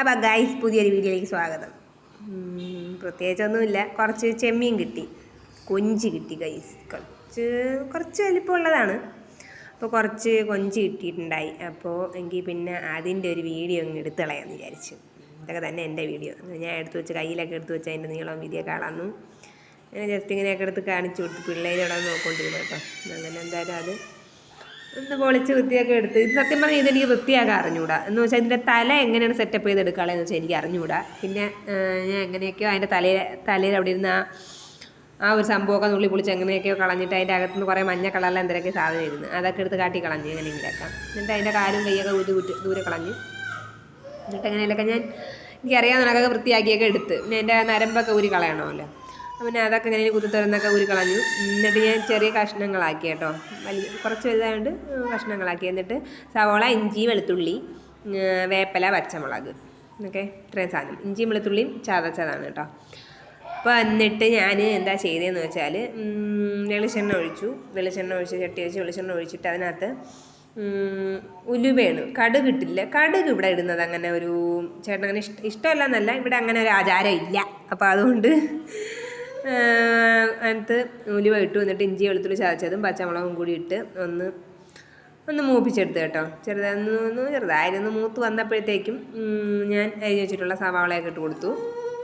അപ്പോൾ ഗൈസ് പുതിയൊരു വീഡിയോയിലേക്ക് സ്വാഗതം. പ്രത്യേകിച്ചൊന്നുമില്ല. കുറച്ച് ചെമ്മീൻ കിട്ടി. കൊഞ്ച് കിട്ടി ഗൈസ് കുറച്ച് കുറച്ച് വലിപ്പമുള്ളതാണ്. അപ്പോൾ കുറച്ച് കൊഞ്ച് കിട്ടിയിട്ടുണ്ടായി. അപ്പോൾ എങ്കിൽ പിന്നെ അതിന്റെ ഒരു വീഡിയോ അങ്ങ് എടുത്ത് കളയാമെന്ന് വിചാരിച്ചു. ഇതൊക്കെ തന്നെ എന്റെ വീഡിയോ. ഞാൻ എടുത്തു വെച്ച് കയ്യിലൊക്കെ എടുത്തു വെച്ച് അതിന്റെ നീളം വീഡിയോ കാണാമെന്നു അങ്ങനെ ജസ്റ്റ് ഇങ്ങനെയൊക്കെ എടുത്ത് കാണിച്ചു കൊടുത്ത്. പിള്ളേരോടെ നോക്കൊണ്ടിരുന്നു കേട്ടോ. അങ്ങനെ എന്തായാലും അത് ഒന്ന് പൊളിച്ച് വൃത്തിയാക്കി എടുത്ത്. ഇത് സത്യം പറഞ്ഞാൽ ഇതെനിക്ക് വൃത്തിയാക്കാൻ അറിഞ്ഞൂടാ. എന്ന് വെച്ചാൽ ഇതിന്റെ തല എങ്ങനെയാണ് സെറ്റപ്പ് ചെയ്ത് എടുക്കാളെന്ന് വെച്ചാൽ എനിക്ക് അറിഞ്ഞൂടാ. പിന്നെ ഞാൻ എങ്ങനെയൊക്കെയോ അതിന്റെ തലയിൽ തലയിൽ അവിടെ ഇരുന്ന ആ ഒരു സംഭവമൊക്കെ നുള്ളി പൊളിച്ച് എങ്ങനെയൊക്കെയോ കളഞ്ഞിട്ട് അതിന്റെ അകത്തുനിന്ന് കുറേ മഞ്ഞ കളറിൽ എന്തൊക്കെ സാധനം ഇരുന്ന് അതൊക്കെ എടുത്ത് കാട്ടി കളഞ്ഞ് എങ്ങനെയെങ്കിലൊക്കെ എന്നിട്ട് അതിന്റെ കാലും കൈയൊക്കെ ഊരി വിട്ട് ദൂരെ കളഞ്ഞ്. എന്നിട്ട് എങ്ങനെയൊക്കെ ഞാൻ എനിക്കറിയാവുന്ന കണക്കൊക്കെ വൃത്തിയാക്കിയൊക്കെ എടുത്ത്. പിന്നെ എന്റെ നരമ്പൊക്കെ ഊരി കളയണമല്ലോ. പിന്നെ അതൊക്കെ ഇങ്ങനെ കുത്തി തുറന്നൊക്കെ ഊരി കളഞ്ഞു. എന്നിട്ട് ഞാൻ ചെറിയ കഷ്ണങ്ങളാക്കി കേട്ടോ. വലിയ കുറച്ച് വലുതായതുകൊണ്ട് കഷ്ണങ്ങളാക്കി. എന്നിട്ട് സവോള ഇഞ്ചി വെളുത്തുള്ളി വേപ്പല പച്ചമുളക്. ഓക്കെ ഇത്രയും സാധനം. ഇഞ്ചിയും വെളുത്തുള്ളിയും ചതച്ചതാണ് കേട്ടോ. അപ്പോൾ എന്നിട്ട് ഞാൻ എന്താ ചെയ്തതെന്ന് വെച്ചാൽ വെളിച്ചെണ്ണ ഒഴിച്ചു. വെളിച്ചെണ്ണ ഒഴിച്ച് ചട്ടി വെച്ച് വെളിച്ചെണ്ണ ഒഴിച്ചിട്ട് അതിനകത്ത് ഉലുവയാണ് കടുക് ഇട്ടില്ല കടുക് ഇവിടെ ഇടുന്നത് അങ്ങനെ ഒരു ചേട്ടൻ അങ്ങനെ ഇഷ്ടം ഇഷ്ടമല്ല എന്നല്ല. ഇവിടെ അങ്ങനെ ഒരു ആചാരം ഇല്ല. അപ്പോൾ അതുകൊണ്ട് അതിനകത്ത് ഉലുവ ഇട്ട് വന്നിട്ട് ഇഞ്ചി വെളുത്തുള്ളി ചതച്ചതും പച്ചമുളകും കൂടി ഇട്ട് ഒന്ന് ഒന്ന് മൂപ്പിച്ചെടുത്ത് കേട്ടോ. ചെറുതായിരുന്നു ഒന്ന് ചെറുതായിരുന്നു മൂത്ത് വന്നപ്പോഴത്തേക്കും ഞാൻ അരിഞ്ഞ് വെച്ചിട്ടുള്ള സവാളയൊക്കെ ഇട്ട് കൊടുത്തു.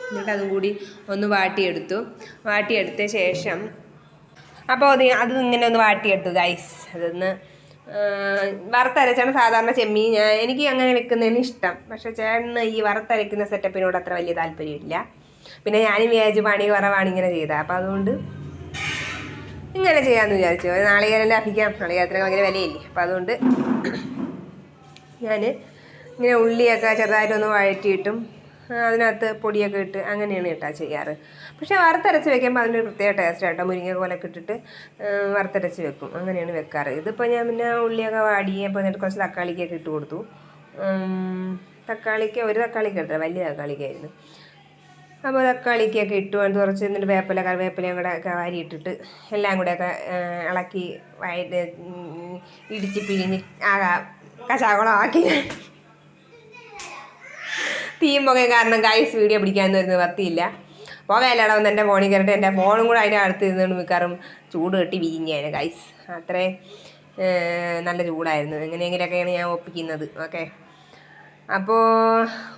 എന്നിട്ട് അതും കൂടി ഒന്ന് വാട്ടിയെടുത്തു. വാട്ടിയെടുത്ത ശേഷം അപ്പോൾ അത് അത് ഇങ്ങനെ ഒന്ന് വാട്ടിയെടുത്തു ഗൈസ് അതൊന്ന് വറുത്തരച്ചാണ് സാധാരണ ചെമ്മീൻ. ഞാൻ എനിക്ക് അങ്ങനെ വെക്കുന്നതിന് ഇഷ്ടം. പക്ഷേ ചേട്ടന് ഈ വറുത്തരയ്ക്കുന്ന സെറ്റപ്പിനോട് അത്ര വലിയ താല്പര്യമില്ല. പിന്നെ ഞാനും വിചാരിച്ചു പണി കുറവാണ് ഇങ്ങനെ ചെയ്തത് അപ്പോൾ അതുകൊണ്ട് ഇങ്ങനെ ചെയ്യാമെന്ന് വിചാരിച്ചു. നാളികേരം ലാഭിക്കാം. നാളികേരത്തിന് അങ്ങനെ വിലയില്ലേ? അപ്പോൾ അതുകൊണ്ട് ഞാൻ ഇങ്ങനെ ഉള്ളിയൊക്കെ ചെറുതായിട്ടൊന്ന് വഴറ്റിയിട്ടും അതിനകത്ത് പൊടിയൊക്കെ ഇട്ട് അങ്ങനെയാണ് കേട്ടോ ചെയ്യാറ്. പക്ഷേ വറുത്തരച്ച് വെക്കുമ്പോൾ അതിന്റെ പ്രത്യേക ടേസ്റ്റ് കേട്ടോ. മുരിങ്ങ പോലൊക്കെ ഇട്ടിട്ട് വറുത്തരച്ച് വെക്കും. അങ്ങനെയാണ് വെക്കാറ്. ഇതിപ്പോൾ ഞാൻ പിന്നെ ഉള്ളിയൊക്കെ വാടി അപ്പോൾ എന്നിട്ട് കുറച്ച് തക്കാളിക്കൊക്കെ ഇട്ട് കൊടുത്തു. തക്കാളിക്ക് ഒരു തക്കാളിക്ക് ഇട്ടത് വലിയ തക്കാളിക്കായിരുന്നു. അപ്പോൾ തക്കാളിക്കൊക്കെ ഇട്ടു അത് കുറച്ച് എന്നിട്ട് വേപ്പില കറിവേപ്പിലയും കൂടെ ഒക്കെ വാരിയിട്ടിട്ട് എല്ലാം കൂടെ ഒക്കെ ഇളക്കി വയറ്റ് ഇടിച്ച് പിഴിഞ്ഞ് ആകാ കശാകുളമാക്കി തീം പുക കാരണം ഗൈസ് വീഡിയോ പിടിക്കാനൊന്നും വരുന്നത് നിവർത്തിയില്ല പുകയല്ലട വന്ന് എന്റെ ഫോണിൽ കയറിയിട്ട് എന്റെ ഫോണും കൂടെ അതിന്റെ അടുത്ത് ഇരുന്നുകൊണ്ട് മിക്കാറും ചൂട് കെട്ടി വിരിഞ്ഞായിരുന്നു ഗൈസ് അത്രേ നല്ല ചൂടായിരുന്നു. എങ്ങനെയെങ്കിലൊക്കെയാണ് ഞാൻ ഒപ്പിക്കുന്നത്. ഓക്കെ അപ്പോൾ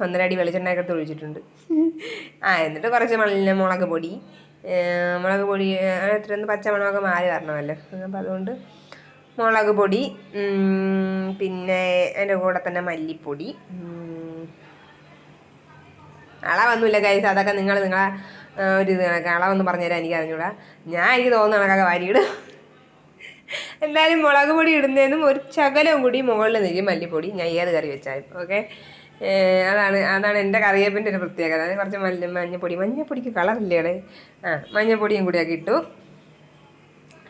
ഒന്നരടി വെളിച്ചെണ്ണയൊക്കെ തൊഴിച്ചിട്ടുണ്ട്. ആ എന്നിട്ട് കുറച്ച് മണ്ണിൽ മുളക് പൊടി. മുളക് പൊടി എത്ര ഒന്ന് പച്ചമുളകൊക്കെ മാറി വരണമല്ലോ. അപ്പോൾ അതുകൊണ്ട് മുളക് പൊടി പിന്നെ അതിന്റെ കൂടെ തന്നെ മല്ലിപ്പൊടി അളവൊന്നുമില്ല കൈസ് അതൊക്കെ നിങ്ങൾ നിങ്ങളെ ഒരു കണക്ക്. അളവൊന്നും പറഞ്ഞുതരാൻ എനിക്ക് അറിഞ്ഞൂടാ ഞാൻ എനിക്ക് തോന്നുന്ന കണക്കൊക്കെ വാരിയിടും. എന്തായാലും മുളക് പൊടി ഇടുന്നതിനും ഒരു ശകലവും കൂടി മുകളിൽ നിൽക്കും മല്ലിപ്പൊടി ഞാൻ ഏത് കറി വെച്ചാലും ഓക്കെ അതാണ് അതാണ് എന്റെ കറിവേപ്പിന്റെ ഒരു പ്രത്യേകത. അത് കുറച്ച് മല്ല മഞ്ഞപ്പൊടി മഞ്ഞപ്പൊടിക്ക് കളറില്ലേ ആ മഞ്ഞപ്പൊടിയും കൂടിയൊക്കെ ഇട്ടു.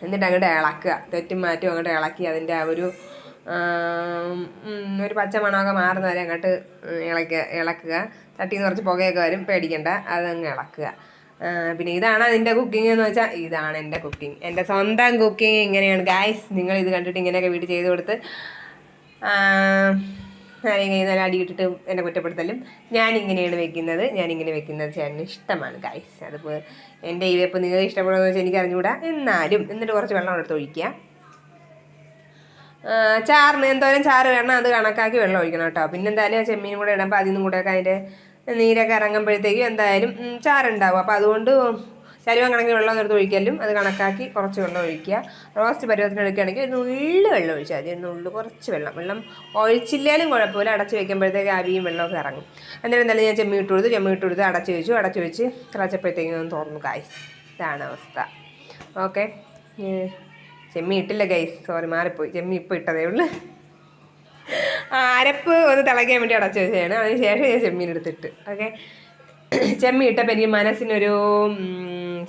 എന്നിട്ട് അങ്ങോട്ട് ഇളക്കുക. തെറ്റും മാറ്റും അങ്ങോട്ട് ഇളക്കി അതിന്റെ ആ ഒരു ഒരു പച്ച മണമൊക്കെ മാറുന്ന അങ്ങോട്ട് ഇളക്കുക ഇളക്കുക. തട്ടിന്ന് കുറച്ച് പുകയൊക്കെ വരും പേടിക്കണ്ട. അതങ്ങ് ഇളക്കുക. പിന്നെ ഇതാണ് അതിന്റെ കുക്കിംഗ് എന്ന് വെച്ചാൽ ഇതാണ് എന്റെ കുക്കിംഗ് എന്റെ സ്വന്തം കുക്കിംഗ് ഇങ്ങനെയാണ്. ഗായ്സ് നിങ്ങൾ ഇത് കണ്ടിട്ട് ഇങ്ങനെയൊക്കെ വീട്ടിൽ ചെയ്ത് കൊടുത്ത് ഇങ്ങനെ അടി ഇട്ടിട്ട് എന്നെ കുറ്റപ്പെടുത്തലും. ഞാനിങ്ങനെയാണ് വെക്കുന്നത്. ഞാനിങ്ങനെ വെക്കുന്നത് ചേട്ടന് ഇഷ്ടമാണ് ഗായ്സ് അതിപ്പോൾ എന്റെ ഈ വെപ്പ് നിങ്ങൾക്ക് ഇഷ്ടപ്പെടുമെന്ന് വെച്ചാൽ എനിക്ക് അറിഞ്ഞുകൂടാ. എന്നാലും എന്നിട്ട് കുറച്ച് വെള്ളം എടുത്ത് ഒഴിക്കുക. ചാറിന് എന്തോരം ചാറ് വേണം അത് കണക്കാക്കി വെള്ളം ഒഴിക്കണം കേട്ടോ. പിന്നെന്തായാലും ചെമ്മീനും കൂടെ ഇടുമ്പോൾ അതിൽ നിന്നും കൂടെയൊക്കെ അതിന്റെ നീരൊക്കെ ഇറങ്ങുമ്പോഴത്തേക്കും എന്തായാലും ചാറുണ്ടാവും. അപ്പോൾ അതുകൊണ്ട് ചരുവം കണക്കിന് വെള്ളം എടുത്ത് ഒഴിക്കലും അത് കണക്കാക്കി കുറച്ച് വെള്ളം ഒഴിക്കുക. റോസ്റ്റ് പരുവത്തിന് എടുക്കുകയാണെങ്കിൽ ഒരു നുള്ളു വെള്ളം ഒഴിച്ചാൽ മതി. നുള്ളു കുറച്ച് വെള്ളം. വെള്ളം ഒഴിച്ചില്ലാലും കുഴപ്പമില്ല. അടച്ച് വെക്കുമ്പോഴത്തേക്ക് അവിയും വെള്ളമൊക്കെ ഇറങ്ങും. എന്നിട്ട് എന്തായാലും ഞാൻ ചെമ്മീൻ ഇട്ട് കൊടുത്ത്. ചെമ്മീൻ ഇട്ട് കൊടുത്ത് അടച്ച് വെച്ചു. അടച്ച് വെച്ച് തിളച്ചപ്പോഴത്തേക്കും ഒന്ന് തുറന്നു. കായ് ഇതാണ് അവസ്ഥ. ഓക്കെ ചെമ്മീൻ ഇട്ടില്ല ഗൈസ് സോറി മാറിപ്പോയി. ചെമ്മീൻ ഇപ്പോൾ ഇട്ടതേ ഉള്ളൂ. അരപ്പ് ഒന്ന് തിളയ്ക്കാൻ വേണ്ടി അടച്ചു വെച്ചാണ് അതിന് ശേഷം ഞാൻ ചെമ്മീൻ എടുത്തിട്ട് ഓക്കെ ചെമ്മീൻ ഇട്ടപ്പോൾ എനിക്ക് മനസ്സിനൊരു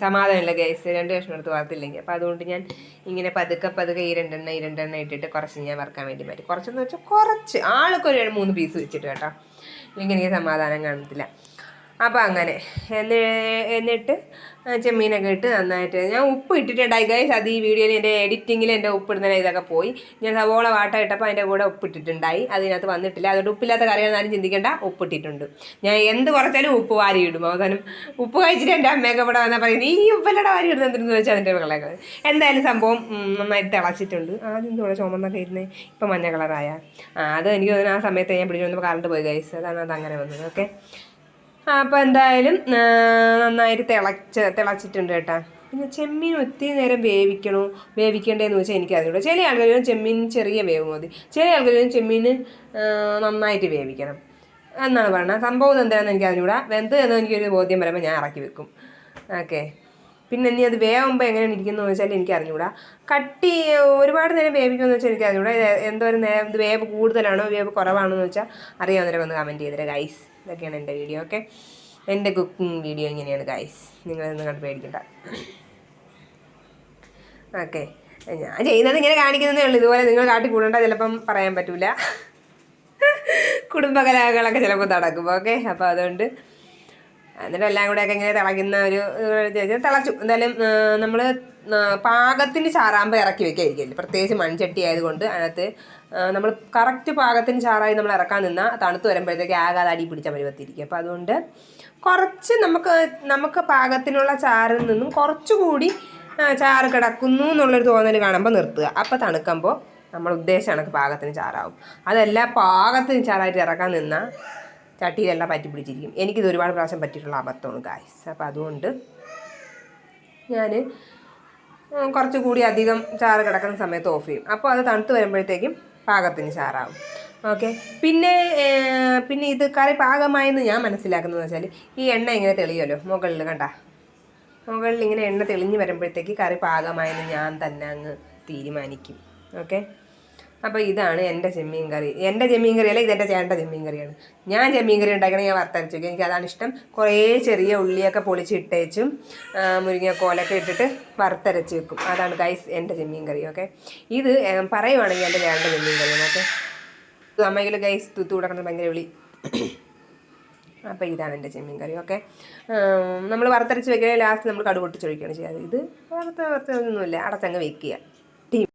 സമാധാനമില്ല ഗൈസ് രണ്ട് കഷ്ണം എടുത്ത് വറുത്തില്ലെങ്കിൽ അപ്പോൾ അതുകൊണ്ട് ഞാൻ ഇങ്ങനെ പതുക്കെ പതുക്കെ ഈ രണ്ടെണ്ണ ഈ രണ്ടെണ്ണ ഇട്ടിട്ട് കുറച്ച് ഞാൻ വറുക്കാൻ വേണ്ടി പറ്റും കുറച്ചെന്ന് വെച്ചാൽ കുറച്ച്. ആൾക്കൊരു മൂന്ന് പീസ് വെച്ചിട്ട് കേട്ടോ. ഇല്ലെങ്കിൽ എനിക്ക് സമാധാനം കാണത്തില്ല. അപ്പോൾ അങ്ങനെ. എന്ന് എന്നിട്ട് ചെമ്മീനൊക്കെ ഇട്ട് നന്നായിട്ട് ഞാൻ ഉപ്പ് ഇട്ടിട്ടുണ്ടായി. ഗൈസ് അത് ഈ വീഡിയോയിൽ എന്റെ എഡിറ്റിങ്ങിൽ എന്റെ ഉപ്പ് ഇടുന്ന ഇതൊക്കെ പോയി. ഞാൻ സവോള വാട്ട ഇട്ടപ്പോൾ അതിന്റെ കൂടെ ഉപ്പ് ഇട്ടിട്ടുണ്ടായി. അതിനകത്ത് വന്നിട്ടില്ല. അതുകൊണ്ട് ഉപ്പില്ലാത്ത കറികളെന്നാലും ചിന്തിക്കേണ്ട. ഉപ്പ് ഇട്ടിട്ടുണ്ട്. ഞാൻ എന്ത് കുറച്ചാലും ഉപ്പ് വാരി ഇടും. അവസാനം ഉപ്പ് കഴിച്ചിട്ട് എന്റെ അമ്മയൊക്കെ ഇവിടെ വന്നാൽ പറയും നീ ഉപ്പല്ലട വാരി ഇടുന്ന എന്തെന്ന് വെച്ചാൽ അതിന്റെ വിളകൾ എന്തായാലും സംഭവം നന്നായിട്ട് തിളച്ചിട്ടുണ്ട്. ആദ്യം ഇവിടെ ചുമന്നൊക്കെ ഇരുന്ന് ഇപ്പം മഞ്ഞ കളറായ. ആ അത് എനിക്ക് തോന്നുന്നു ആ സമയത്ത് ഞാൻ പിടിച്ചു വന്നപ്പോൾ കറണ്ട് പോയി ഗൈസ് അതാണ് അത് അങ്ങനെ വന്നത്. ഓക്കെ അപ്പോൾ എന്തായാലും നന്നായിട്ട് തിളച്ച് തിളച്ചിട്ടുണ്ട് കേട്ടോ. പിന്നെ ചെമ്മീൻ ഒത്തിരി നേരം വേവിക്കണോ? വേവിക്കേണ്ടതെന്ന് വെച്ചാൽ എനിക്കറിയില്ല ചില ആൾക്കാരും ചെമ്മീൻ ചെറിയ വേവ് മതി. ചില ആൾക്കാരും ചെമ്മീൻ നന്നായിട്ട് വേവിക്കണം. എന്നാണ് പറയുന്നത് സംഭവം എന്താണെന്ന് എനിക്ക് അറിഞ്ഞൂടാ വെന്ത് എന്ന് എനിക്കൊരു ബോധ്യം വരുമ്പോൾ ഞാൻ ഇറക്കി വെക്കും. ഓക്കെ. പിന്നെ ഇനി അത് വേവുമ്പോൾ എങ്ങനെയാണ് ഇരിക്കുന്നത് വെച്ചാൽ എനിക്ക് അറിഞ്ഞൂടാ കട്ടി ഒരുപാട് നേരം വേവിക്കുമെന്ന് വെച്ചാൽ എനിക്ക് അറിഞ്ഞൂടാ എന്തോരം നേരം ഇത് വേവ് കൂടുതലാണോ വേവ് കുറവാണോ എന്ന് വെച്ചാൽ അറിയാവുന്നവരെ ഒന്ന് കമന്റ് ചെയ്തേരെ ഗൈസ് ഇതൊക്കെയാണ് എന്റെ വീഡിയോ ഓക്കെ എന്റെ കുക്കിംഗ് വീഡിയോ ഇങ്ങനെയാണ് ഗൈസ് നിങ്ങളൊന്നും കണ്ട് പേടിക്കണ്ട. ഓക്കെ ഞാൻ ചെയ്യുന്നത് ഇങ്ങനെ കാണിക്കുന്നതേ ഉള്ളൂ. ഇതുപോലെ നിങ്ങൾ കാട്ടി കൂടണ്ട ചിലപ്പം പറയാൻ പറ്റൂല. കുടുംബകലകളൊക്കെ ചിലപ്പോൾ നടക്കും ഓക്കെ അപ്പോൾ അതുകൊണ്ട് എന്നിട്ട് എല്ലാം കൂടെയൊക്കെ ഇങ്ങനെ തിളയ്ക്കുന്ന ഒരു തിളച്ചു. എന്തായാലും നമ്മൾ പാകത്തിന് ചാറാകുമ്പോൾ ഇറക്കി വെക്കായിരിക്കില്ല പ്രത്യേകിച്ച് മൺചട്ടി ആയതുകൊണ്ട് അതിനകത്ത് നമ്മൾ കറക്റ്റ് പാകത്തിന് ചാറായി നമ്മൾ ഇറക്കാൻ നിന്നാൽ തണുത്ത് വരുമ്പോഴത്തേക്ക് ആകാതെ അടി പിടിച്ച പരുവത്തിരിക്കും. അപ്പോൾ അതുകൊണ്ട് കുറച്ച് നമുക്ക് നമുക്ക് പാകത്തിനുള്ള ചാറിൽ നിന്നും കുറച്ചുകൂടി ചാറ് കിടക്കുന്നു എന്നുള്ളൊരു തോന്നൽ കാണുമ്പോൾ നിർത്തുക. അപ്പോൾ തണുക്കുമ്പോൾ നമ്മൾ ഉദ്ദേശിച്ച കണക്ക് പാകത്തിന് ചാറാവും. അതല്ല പാകത്തിന് ചാറായിട്ട് ഇറക്കാൻ നിന്നാൽ ചട്ടിയിലെല്ലാം പറ്റി പിടിച്ചിരിക്കും. എനിക്കിത് ഒരുപാട് പ്രാവശ്യം പറ്റിയിട്ടുള്ള അബദ്ധമാണ് ഗായ്സ് അപ്പോൾ അതുകൊണ്ട് ഞാൻ കുറച്ചുകൂടി അധികം ചാറ് കിടക്കുന്ന സമയത്ത് ഓഫ് ചെയ്യും. അപ്പോൾ അത് തണുത്ത് വരുമ്പോഴത്തേക്കും പാകത്തിന് ചാറാവും. ഓക്കെ പിന്നെ പിന്നെ ഇത് കറി പാകമായെന്ന് ഞാൻ മനസ്സിലാക്കുന്നത് വെച്ചാൽ ഈ എണ്ണ ഇങ്ങനെ തെളിയുമല്ലോ മുകളിൽ കണ്ട? മുകളിൽ ഇങ്ങനെ എണ്ണ തെളിഞ്ഞ് വരുമ്പോഴത്തേക്ക് കറി പാകമായെന്ന് ഞാൻ തന്നെ അങ്ങ് തീരുമാനിക്കും. ഓക്കെ അപ്പോൾ ഇതാണ് എന്റെ ചെമ്മീൻ കറി. എന്റെ ചെമ്മീൻ കറിയല്ല ഇതെന്റെ ചേട്ടന്റെ ചെമ്മീൻ കറിയാണ്. ഞാൻ ചെമ്മീൻ കറി ഉണ്ടാക്കണേ ഞാൻ വറുത്തരച്ച് വയ്ക്കും എനിക്ക് അതാണ് ഇഷ്ടം. കുറേ ചെറിയ ഉള്ളിയൊക്കെ പൊളിച്ചിട്ടേച്ചും ആ, മുരിങ്ങക്കോലൊക്കെ ഇട്ടിട്ട് വറുത്തരച്ച് വെക്കും. അതാണ് ഗൈസ് എന്റെ ചെമ്മീൻ കറി ഓക്കെ ഇത് പറയുവാണെങ്കിൽ എന്റെ ചേട്ടന്റെ ചെമ്മീൻ കറിയാണ് ഓക്കെ അമ്മയിൽ ഗൈസ് തൂത്തു കൊടുക്കണം ഭയങ്കര വിളി. അപ്പോൾ ഇതാണ് എന്റെ ചെമ്മീൻ കറി ഓക്കെ നമ്മൾ വറുത്തരച്ച് വെക്കണേ ലാസ്റ്റ് നമ്മൾ കടുക് പൊട്ടിച്ചൊഴിക്കുകയാണ് ചെയ്യാറ്. ഇത് വറുത്ത വറുത്തൊന്നുമില്ല അടച്ചങ്ങ് വെക്കുക.